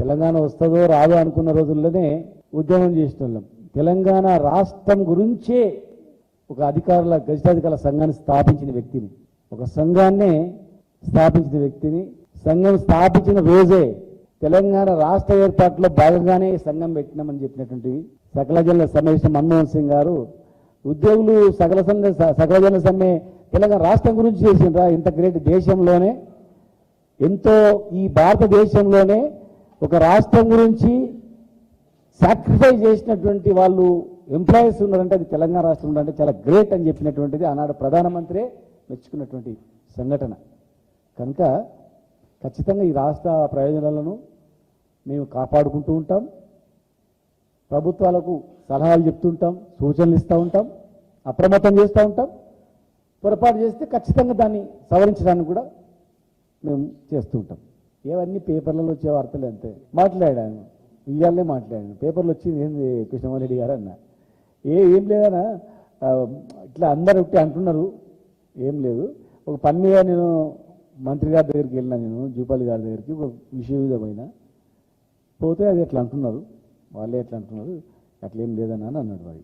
తెలంగాణ వస్తుందో రాదో అనుకున్న రోజుల్లోనే ఉద్యమం చేసిన వాళ్ళం తెలంగాణ రాష్ట్రం గురించే ఒక అధికారుల గజితాధికారుల సంఘాన్ని స్థాపించిన వ్యక్తిని. ఒక సంఘాన్నే స్థాపించిన వ్యక్తిని. సంఘం స్థాపించిన రోజే తెలంగాణ రాష్ట్ర ఏర్పాటులో భాగంగానే సంఘం పెట్టినామని చెప్పినటువంటి సకల జనుల సమావేశం మన్మోహన్ సింగ్ గారు ఉద్యోగులు సకల సంఘ సకల జనుల సమ్మె తెలంగాణ రాష్ట్రం గురించి చేసిండ్రా. ఇంత గ్రేట్ దేశంలోనే ఎంతో ఈ భారతదేశంలోనే ఒక రాష్ట్రం గురించి సాక్రిఫైస్ చేసినటువంటి వాళ్ళు ఎంప్లాయీస్ ఉన్నారంటే అది తెలంగాణ రాష్ట్రంలో అంటే చాలా గ్రేట్ అని చెప్పినటువంటిది ఆనాడు ప్రధానమంత్రి మెచ్చుకున్నటువంటి సంఘటన. కనుక ఖచ్చితంగా ఈ రాష్ట్ర ప్రయోజనాలను మేము కాపాడుకుంటూ ఉంటాం. ప్రభుత్వాలకు సలహాలు చెప్తుంటాం సూచనలు ఇస్తూ ఉంటాం అప్రమత్తం చేస్తూ ఉంటాం. పొరపాటు చేస్తే ఖచ్చితంగా దాన్ని సవరించడానికి కూడా మేము చేస్తూ ఉంటాం. ఏవన్నీ పేపర్లలో వచ్చే వార్తలు అంతే. మాట్లాడాను. ఇవాళనే మాట్లాడాను. పేపర్లు వచ్చింది ఏంది కృష్ణమోహన్ రెడ్డి గారు అన్న. ఏ ఏం లేదన్నా ఇట్లా అందరు ఒకటి అంటున్నారు. ఏం లేదు. ఒక పని మీద నేను మంత్రి గారి దగ్గరికి వెళ్ళినా నేను జూపాలి గారి దగ్గరికి ఒక విషయం పోతే అది ఎట్లా అంటున్నారు. వాళ్ళే ఎట్లా అంటున్నారు. అట్లా ఏం లేదన్నా అని అన్నాడు వాడి